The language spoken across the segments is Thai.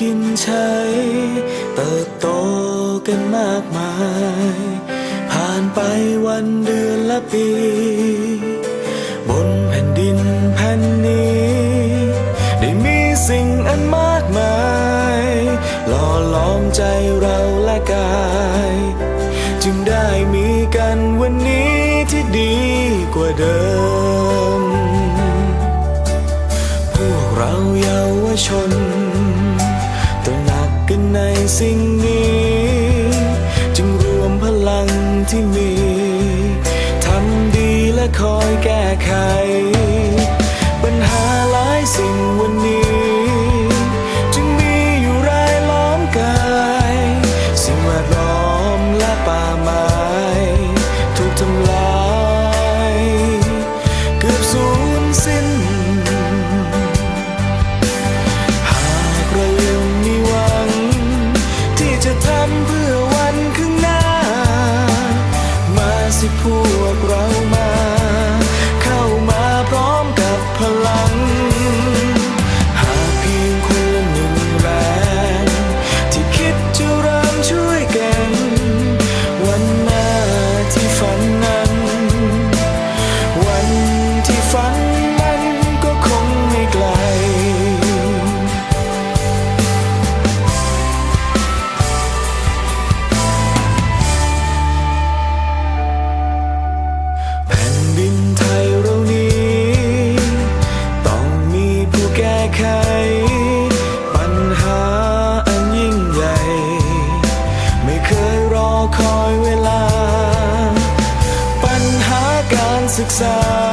กินใช้ เติบโตกันมากมาย ผ่านไปวันเดือนและปี บนแผ่นดินแผ่นนี้ ได้มีสิ่งอันมากมายหล่อล้อมใจเราและกาย จึงได้มีกันวันนี้ที่ดีกว่าเดิม พวกเราเยาวชน ใคอยเวลา ปัญหาการศึกษา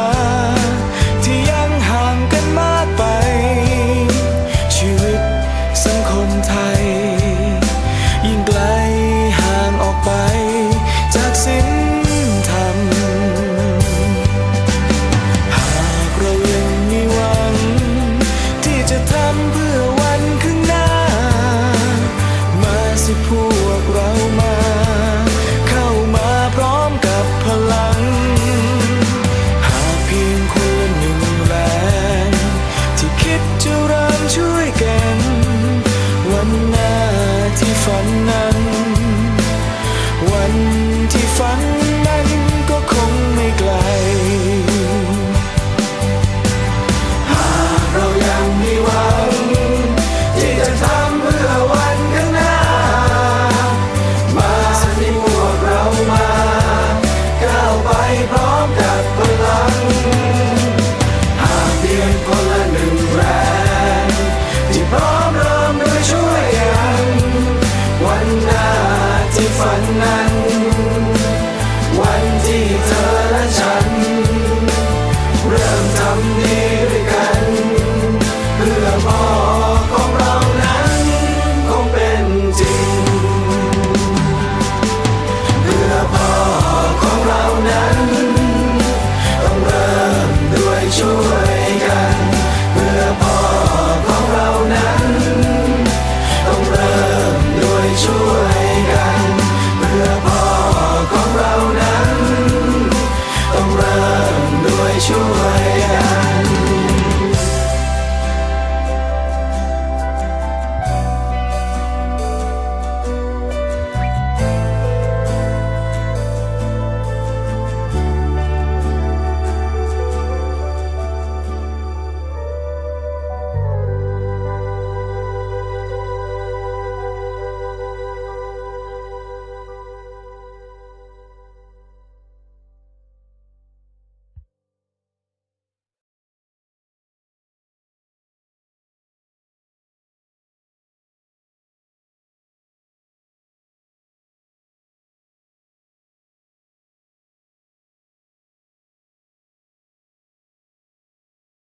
Yeah.